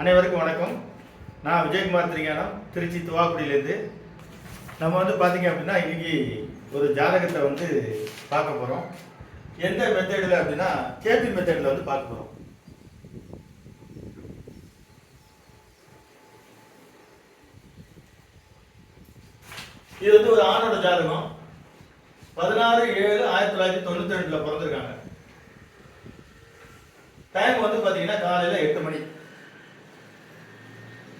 அனைவருக்கும் வணக்கம். நான் விஜயகுமார் திரிகானம் திருச்சி துவாக்குடியிலேருந்து. நம்ம வந்து பார்த்தீங்க அப்படின்னா இன்னைக்கு ஒரு ஜாதகத்தை வந்து பார்க்க போகிறோம் எந்த மெத்தடில் அப்படின்னா கேபி மெத்தடில் வந்து பார்க்க போகிறோம் இது வந்து ஒரு ஆணோட ஜாதகம். பதினாறு ஏழு ஆயிரத்தி தொள்ளாயிரத்தி தொண்ணூத்தி ரெண்டுல பிறந்திருக்காங்க. டைம் வந்து பாத்தீங்கன்னா காலையில எட்டு மணி.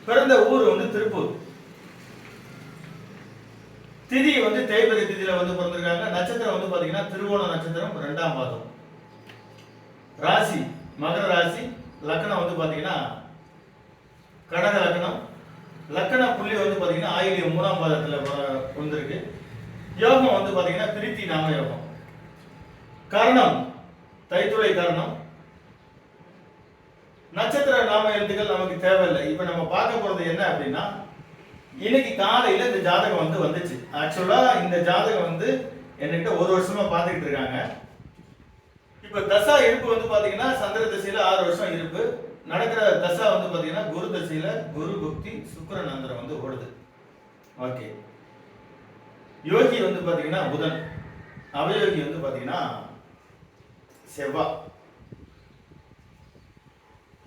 பிறந்த ஊர் வந்து திருப்பூர். திதி வந்து தேய்பிரை திதியில வந்து பிறந்திருக்காங்க. நட்சத்திரம் வந்து பாத்தீங்கன்னா திருவோண நட்சத்திரம் ரெண்டாம் பாதம். ராசி மகர ராசி லக்னம் வந்து பாத்தீங்கன்னா கடக லக்னம் லக்கண புள்ளி வந்து பாத்தீங்கன்னா ஆயிலியம் மூணாம் பாதத்துல வந்திருக்கு. யோகம் வந்து பாத்தீங்கன்னா திருத்தி நாம யோகம். கரணம் தைத்துளை கரணம். நட்சத்திர நாம எழுத்துக்கள் நமக்கு தேவையில்லை. இப்ப நம்ம பார்க்க போறது என்ன அப்படின்னா இன்னைக்கு காலையில இந்த ஜாதகம் வந்து வந்துச்சு. ஆக்சுவலா இந்த ஜாதகம் வந்து என்கிட்ட ஒரு வருஷமா பார்த்துக்கிட்டு இருக்காங்க. இப்ப தசா இருப்பு வந்து பாத்தீங்கன்னா சந்திர திசையில ஆறு வருஷம் இருப்பு. நடக்கிற தசா வந்து பாத்தீங்கன்னா குரு தசையில குரு புக்தி சுக்கரன் அந்தரம் வந்து ஓடுது. ஓகே யோகி வந்து பாத்தீங்கன்னா புதன். அவயோகி வந்து பாத்தீங்கன்னா செவ்வாய்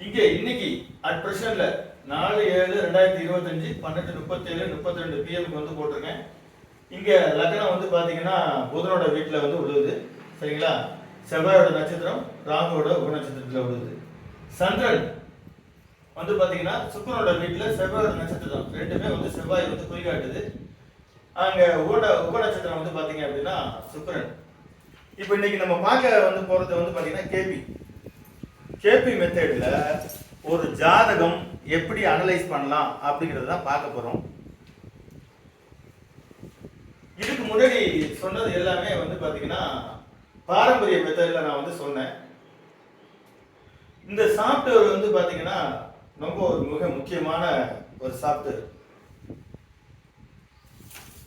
இங்கே இன்னைக்கு அட் பிரசன்ட்ல நாலு ஏழு ரெண்டாயிரத்தி இருபத்தஞ்சு பன்னெண்டு முப்பத்தேழு முப்பத்தி ரெண்டு பிஎம்க்கு வந்து போட்டிருக்கேன். இங்கே லக்னம் வந்து பார்த்தீங்கன்னா புதனோட வீட்டில் வந்து விழுவுது. சரிங்களா? செவ்வாயோட நட்சத்திரம் ராகுவோட உப நட்சத்திரத்துல விழுவுது. சந்திரன் வந்து பார்த்தீங்கன்னா சுக்கரனோட வீட்டில் செவ்வாயோட நட்சத்திரம் ரெண்டுமே வந்து செவ்வாய் வந்து குறிகாட்டுது. அங்கே உபட உப நட்சத்திரம் வந்து பார்த்தீங்க அப்படின்னா சுக்கரன். இப்போ இன்னைக்கு நம்ம பார்க்க வந்து போகிறது வந்து பார்த்தீங்கன்னா கேபி. கேபி மெத்தேடில் ஒரு ஜாதகம் எப்படி அனலைஸ் பண்ணலாம் அப்படிங்கிறது தான் பார்க்க போகிறோம் இதுக்கு முன்னாடி சொன்னது எல்லாமே வந்து பார்த்தீங்கன்னா பாரம்பரிய மெத்தடில் நான் வந்து சொன்னேன். இந்த சாஃப்ட்வேர் வந்து பார்த்தீங்கன்னா ரொம்ப ஒரு மிக முக்கியமான ஒரு சாஃப்ட்வேர்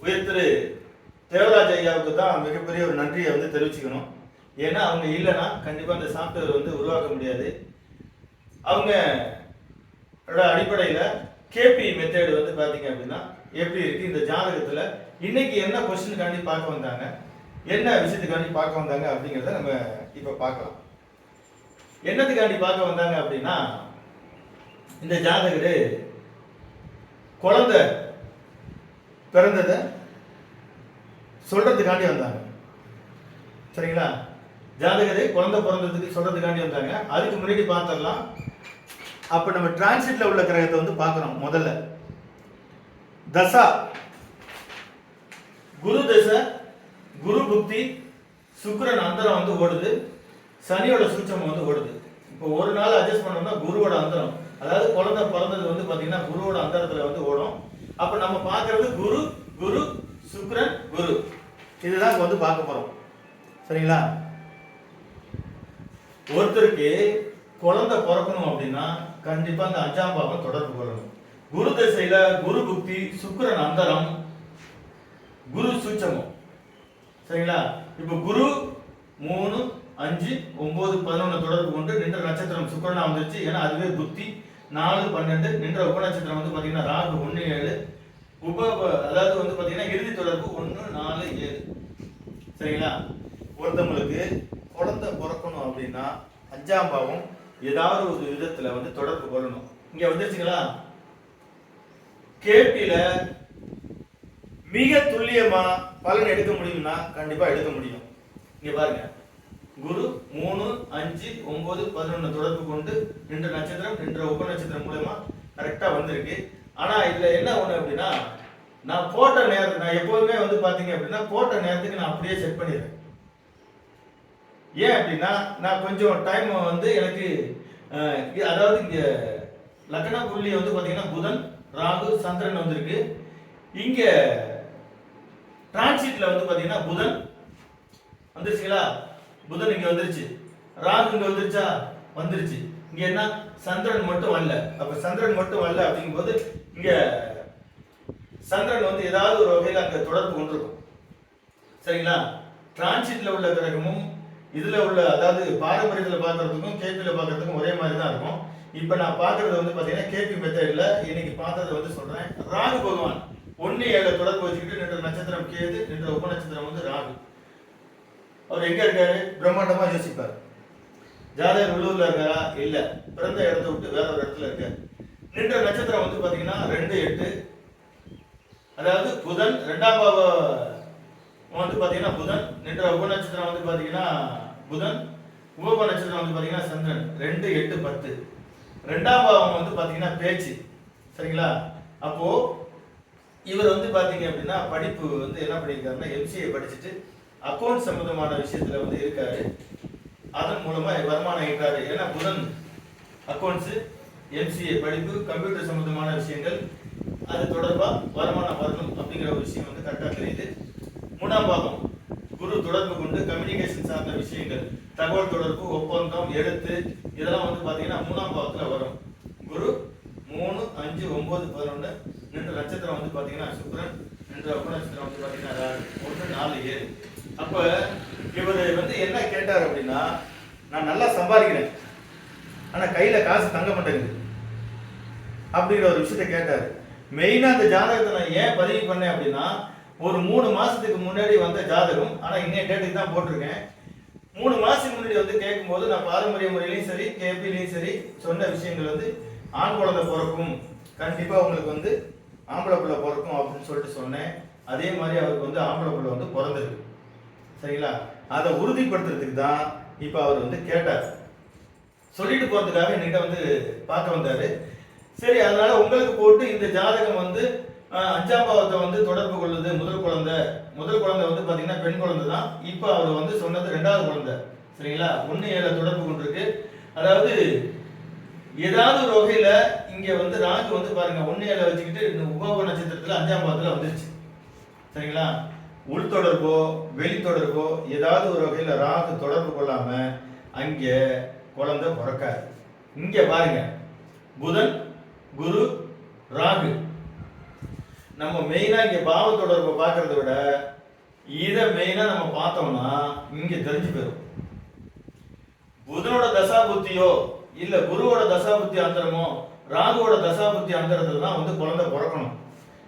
உயர் திரு தேவராஜ் ஐயாவுக்கு தான் மிகப்பெரிய ஒரு நன்றியை வந்து தெரிவிச்சுக்கணும். ஏன்னா அவங்க இல்லைன்னா கண்டிப்பா அந்த சாஃப்ட்வேர் வந்து உருவாக்க முடியாது. அவங்க அடிப்படையில் கேபி மெத்தேடு வந்து பார்த்தீங்க அப்படின்னா எப்படி இருக்கு? இந்த ஜாதகத்தில் இன்னைக்கு என்ன கொஸ்டினுக்காண்டி பார்க்க வந்தாங்க? என்ன விஷயத்துக்காண்டி பார்க்க வந்தாங்க அப்படிங்கிறத நம்ம இப்போ பார்க்கலாம். என்னத்துக்காண்டி பார்க்க வந்தாங்க அப்படின்னா இந்த ஜாதகர் குழந்தை பிறந்ததை சொல்றதுக்காண்டி வந்தாங்க. சரிங்களா? ஜாதகத்தை குழந்தை பிறந்ததுக்கு சொல்றதுக்காண்டி வந்தாங்க. அதுக்கு முன்னாடி பார்த்துடலாம் அப்ப நம்ம டிரான்சிட்ல உள்ள கிரகத்தை வந்து பார்க்கணும் முதல்ல. தசா. குரு தசை குரு புக்தி சுக்கரன் அந்தரம் வந்து ஓடுது. சனியோட சூட்சம் வந்து ஓடுது. இப்போ ஒரு நாள் அட்ஜஸ்ட் பண்ணோம்னா குருவோட அந்தரம். அதாவது குழந்தை பிறந்தது வந்து பார்த்தீங்கன்னா குருவோட அந்தரத்தில் வந்து ஓடும். அப்போ நம்ம பார்க்கறது குரு குரு சுக்கரன் குரு. இதுதான் வந்து பார்க்க போகிறோம் சரிங்களா? ஒருத்தருக்கு குழந்தை பிறக்கணும் அப்படின்னா கண்டிப்பா அந்த அஞ்சாம் பாவம் தொடர்பு கொள்ளணும். குரு திசையில குரு புக்தி சுக்கரன் அந்தரம் குரு சூச்சமம் சரிங்களா? இப்போ குரு மூணு அஞ்சு ஒன்பது பதினொன்று தொடர்பு கொண்டு நின்ற நட்சத்திரம் சுக்கரனா வந்துருச்சு. ஏன்னா அதுவே புத்தி நாலு பன்னெண்டு நின்ற உப நட்சத்திரம் வந்து பாத்தீங்கன்னா ராகு ஒன்று ஏழு. உப அதாவது வந்து பாத்தீங்கன்னா இறுதி தொடர்பு ஒன்று நாலு ஏழு. சரிங்களா? ஒருத்தவங்களுக்கு குழந்தை பிறக்கணும் அப்படின்னா அஞ்சாம் பாவம் ஏதாவது ஒரு விதத்துல வந்து தொடர்பு கொள்ளணும் இங்க வந்துருச்சுங்களா? கேட்டில மிக துல்லியமா பலன் எடுக்க முடியும்னா கண்டிப்பா எடுக்க முடியும். இங்க பாருங்க. குரு மூணு அஞ்சு ஒன்பது பதினொன்னு தொடர்பு கொண்டு ரெண்டு நட்சத்திரம் ரெண்டு உப நட்சத்திரம் மூலயமா கரெக்டா வந்திருக்கு. ஆனா இதுல என்ன ஒண்ணு அப்படின்னா நான் போட்ட நேரத்துக்கு நான் எப்போதுமே வந்து பாத்தீங்க அப்படின்னா போட்ட நேரத்துக்கு நான் அப்படியே செட் பண்ணிடுறேன். ஏன் அப்படின்னா நான் கொஞ்சம் டைம் வந்து எனக்கு அதாவது இங்க லக்ன புள்ளி வந்து பாத்தீங்கன்னா புதன் ராகு சந்திரன் வந்திருக்கு. இங்க டிரான்சிட்ல வந்து பாத்தீங்கன்னா புதன் வந்துருச்சுங்களா? புதன் இங்க வந்துருச்சு. ராகு இங்க வந்துருச்சா? வந்துருச்சு. இங்க என்ன? சந்திரன் மட்டும் வரல. அப்ப சந்திரன் மட்டும் வரல அப்படிங்கும்போது இங்க சந்திரன் வந்து ஏதாவது ஒரு வகையில் அங்க தொடர்பு கொண்டிருக்கும். சரிங்களா? டிரான்சிட்ல உள்ள கிரகமும் இதுல உள்ள அதாவது பாரம்பரியத்துல பார்க்குறதுக்கும் கேபியில் பார்க்கறதுக்கும் ஒரே மாதிரி தான் இருக்கும். இப்போ நான் பார்க்கறது வந்து பார்த்தீங்கன்னா கேபி மெத்தடில் இன்னைக்கு பார்த்ததை வந்து சொல்றேன். ராகு பகவான் ஒன்னு ஏழை தொடர்பு வச்சுக்கிட்டு நின்ற நட்சத்திரம் கேது நின்ற உப நட்சத்திரம் வந்து ராகு. அவர் எங்க இருக்காரு? பிரம்மாண்டமா யோசிப்பார். ஜாதகர் உள்ளூர்ல இருக்காரா? இல்ல. பிறந்த இடத்த விட்டு வேற ஒரு இடத்துல இருக்காரு. நின்ற நட்சத்திரம் வந்து பாத்தீங்கன்னா ரெண்டு எட்டு. அதாவது புதன் ரெண்டாம் பாவ வந்து பாத்தீங்கன்னா புதன் நின்ற உப நட்சத்திரம் வந்து பாத்தீங்கன்னா புதன் உபப நட்சத்திரம் வந்து பாத்தீங்கன்னா சந்திரன். ரெண்டு எட்டு பத்து. ரெண்டாம் பாவம் வந்து பாத்தீங்கன்னா பேச்சு. சரிங்களா? அப்போ இவர் வந்து பாத்தீங்க அப்படின்னா படிப்பு வந்து என்ன பண்ணியிருக்காருன்னா எம்சிஏ படிச்சுட்டு அக்கௌண்ட் சம்பந்தமான விஷயத்துல வந்து இருக்காரு. அதன் மூலமா வருமானம் ஈட்டாரு ஏன்னா புதன் அக்கௌண்ட்ஸ் எம்சிஏ படிப்பு கம்ப்யூட்டர் சம்பந்தமான விஷயங்கள் அது தொடர்பா வருமானம் வரணும் அப்படிங்கிற ஒரு விஷயம் வந்து கரெக்டாக தெரியுது மூணாம் பாகம் குரு தொடர்பு கொண்டு கம்யூனிகேஷன் சார்ந்த விஷயங்கள். தகவல் தொடர்பு ஒப்பந்தம் எழுத்து இதெல்லாம் வந்து பார்த்தீங்கன்னா மூணாம் பாவத்தில் வரும். குரு மூணு அஞ்சு ஒன்பது பதினொன்று ரெண்டு நட்சத்திரம் வந்து பார்த்தீங்கன்னா சுக்கிரன் ரெண்டு ஒப்ப நட்சத்திரம் வந்து பார்த்தீங்கன்னா ஒன்று நாலு ஏழு. அப்போ இவர் வந்து என்ன கேட்டார் அப்படின்னா நான் நல்லா சம்பாதிக்கிறேன். ஆனால் கையில் காசு தங்க மாட்டேங்குது. அப்படிங்கிற ஒரு விஷயத்த கேட்டார். மெயினாக அந்த ஜாதகத்தை நான் ஏன் பதிவு பண்ணேன் அப்படின்னா ஒரு மூணு மாதத்துக்கு முன்னாடி வந்த ஜாதகம் ஆனால் இன்னைய டேட்டுக்கு தான் போட்டிருக்கேன். மூணு மாதத்துக்கு முன்னாடி வந்து கேட்கும்போது நான் பாரம்பரிய முறையிலையும் சரி கேபிலையும் சரி சொன்ன விஷயங்கள் வந்து ஆண் குழந்தை பிறக்கும். கண்டிப்பா உங்களுக்கு வந்து ஆம்பளை பிள்ளை பிறக்கும் அப்படின்னு சொல்லிட்டு சொன்னேன். அதே மாதிரி அவருக்கு வந்து ஆம்பளை பிள்ளை வந்து பிறந்திருக்கு. சரிங்களா? அதை உறுதிப்படுத்துறதுக்கு தான் இப்போ அவர் வந்து கேட்டார். சொல்லிட்டு போறதுக்காக என்கிட்ட வந்து பார்க்க வந்தாரு. சரி அதனால உங்களுக்கு போட்டு இந்த ஜாதகம் வந்து அஞ்சாம் பாவத்தை வந்து தொடர்பு கொள்ளுது முதல் குழந்தை. முதல் குழந்தை வந்து பாத்தீங்கன்னா பெண் குழந்தை தான். இப்போ அவர் வந்து சொன்னது ரெண்டாவது குழந்தை. சரிங்களா? ஒண்ணு ஏழை தொடர்பு கொண்டிருக்கு. அதாவது ஏதாவது ஒரு வகையில் இங்க வந்து ராகு வந்து பாருங்க ஒன்று ஏழை வச்சுக்கிட்டு இந்த உபோக நட்சத்திரத்துல அஞ்சாம் பாவத்துல வந்துருச்சு. சரிங்களா? உள் தொடர்போ வெளி தொடர்போ ஏதாவது ஒரு வகையில ராகு தொடர்பு கொள்ளாம அங்கே குழந்தை பிறக்காது. இங்க பாருங்க. புதன் குரு ராகு மெயினாக மெயினா இங்க பாவ தொடர்பை பார்க்கறத விட இதை மெயினா நம்ம பார்த்தோம்னா இங்க தெரிஞ்சு போயிடும் புதனோட தசாபுத்தியோ இல்ல குருவோட தசாபுத்தி அந்தரமோ ராகுவோட தசாபுத்தி அந்தரத்தில் தான் வந்து குழந்தை பிறக்கணும்.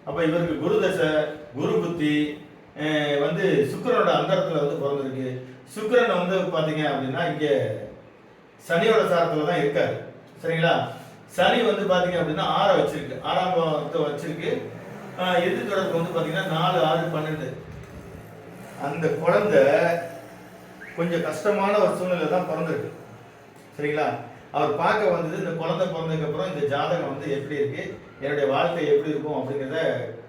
அப்ப இவருக்கு குரு தசை குரு புத்தி வந்து சுக்கரனோட அந்தரத்துல வந்து பிறந்திருக்கு. சுக்கரன் வந்து பாத்தீங்க அப்படின்னா இங்க சனியோட சாரத்துல தான் இருக்காரு. சரிங்களா? சனி வந்து பாத்தீங்க அப்படின்னா ஆறை வச்சிருக்கு. ஆறாம் பாவத்தை வச்சிருக்கு. அஹ், வந்து பார்த்தீங்கன்னா நாலு ஆறு பன்னெண்டு. அந்த குழந்தை கொஞ்சம் கஷ்டமான ஒரு சூழ்நிலை தான் பிறந்திருக்கு. சரிங்களா? அவர் பார்க்க வந்தது இந்த குழந்தை பிறந்ததுக்கப்புறம் இந்த ஜாதகம் வந்து எப்படி இருக்கு? என்னுடைய வாழ்க்கை எப்படி இருக்கும் அப்படிங்கிறத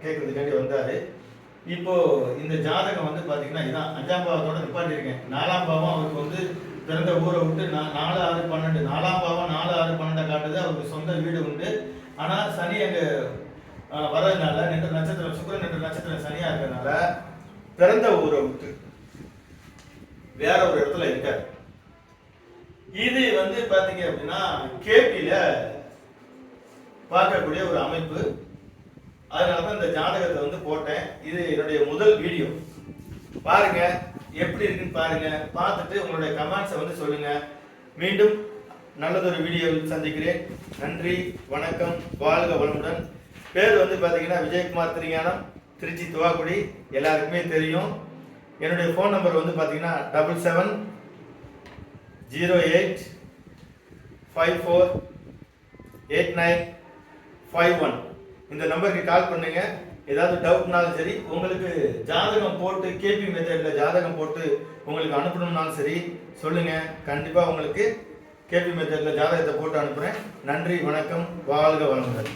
கேட்கறதுக்காண்டி வந்தார். இப்போ இந்த ஜாதகம் வந்து பார்த்தீங்கன்னா இதான் அஞ்சாம் பாவத்தோட நிப்பாட்டியிருக்கேன். நாலாம் பாவம் அவருக்கு வந்து பிறந்த ஊரை விட்டு நா- நாலு ஆறு பன்னெண்டு. நாலாம் பாவம் நாலு ஆறு பன்னெண்டை காட்டுது அவருக்கு சொந்த வீடு உண்டு. ஆனால் சனி அங்கே வரதுனால வர்றதுனால நின்ற நட்சத்திரம் சுக்கரன் நின்ற நட்சத்திரம் சனியா இருக்கிறதுனால பிறந்த ஊரை விட்டு வேற ஒரு இடத்துல இருக்காரு. இது வந்து பாத்தீங்க அப்படின்னா கேபியில பார்க்கக்கூடிய ஒரு அமைப்பு. அதனாலதான் இந்த ஜாதகத்தை வந்து போட்டேன். இது என்னுடைய முதல் வீடியோ. பாருங்க எப்படி இருக்குன்னு பாருங்க. பார்த்துட்டு உங்களுடைய கமெண்ட்ஸை வந்து சொல்லுங்க. மீண்டும் நல்லதொரு வீடியோவில் சந்திக்கிறேன். நன்றி வணக்கம் வாழ்க வளமுடன். பேர் வந்து பார்த்தீங்கன்னா விஜயகுமார் திருஞானம் திருச்சி துவாக்குடி எல்லாருக்குமே தெரியும். என்னுடைய ஃபோன் நம்பர் வந்து பார்த்தீங்கன்னா double seven zero eight five four eight nine five one இந்த நம்பருக்கு கால் பண்ணுங்க. ஏதாவது டவுட்னாலும் சரி உங்களுக்கு ஜாதகம் போட்டு கேபி மெத்தடில் ஜாதகம் போட்டு உங்களுக்கு அனுப்பணும்னாலும் சரி சொல்லுங்கள் கண்டிப்பாக உங்களுக்கு கேபி மெத்தடில் ஜாதகத்தை போட்டு அனுப்புகிறேன் நன்றி வணக்கம் வாழ்க வளமுடன்.